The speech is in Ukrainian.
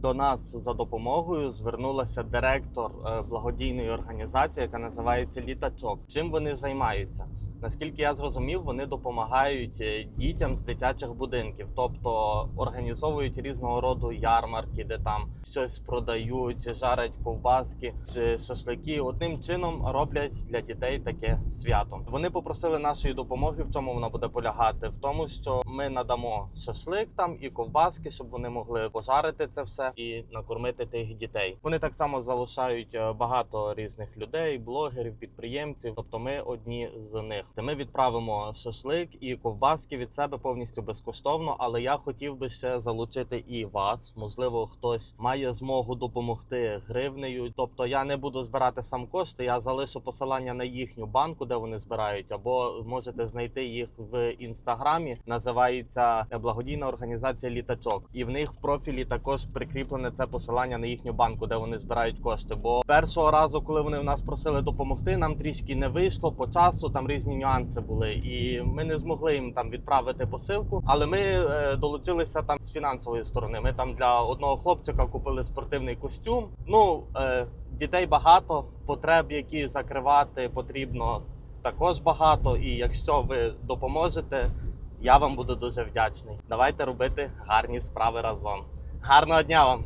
до нас за допомогою звернулася директор е, благодійної організації, яка називається Літачок. Чим вони займаються? Наскільки я зрозумів, вони допомагають е, дітям з дитячих будинків, тобто організовують різного роду ярмарки, де там щось продають, жарять ковбаски чи шашлики. Одним чином роблять для дітей таке свято. Вони попросили нашої допомоги. В чому вона буде полягати? В тому, що ми надамо шашлик там і ковбаски, щоб вони могли пожарити це все і накормити тих дітей. Вони так само залишають е, багато різних людей, блогерів, підприємців. Тобто, ми одні з них. Де ми відправимо шашлик і ковбаски від себе повністю безкоштовно. Але я хотів би ще залучити і вас. Можливо, хтось має змогу допомогти гривнею. Тобто, я не буду збирати сам кошти. Я залишу посилання на їхню банку, де вони збирають, або можете знайти їх в інстаграмі. Називається благодійна організація Літачок, і в них в профілі також прикріплене це посилання на їхню банку, де вони збирають кошти. Бо першого разу, коли вони в нас просили допомогти, нам трішки не вийшло по часу. Там різні нюанси були, і ми не змогли їм там відправити посилку. Але ми е, долучилися там з фінансової сторони. Ми там для одного хлопчика купили спортивний костюм. Ну е, дітей багато, потреб, які закривати потрібно. Також багато, і якщо ви допоможете, я вам буду дуже вдячний. Давайте робити гарні справи разом. Гарного дня вам!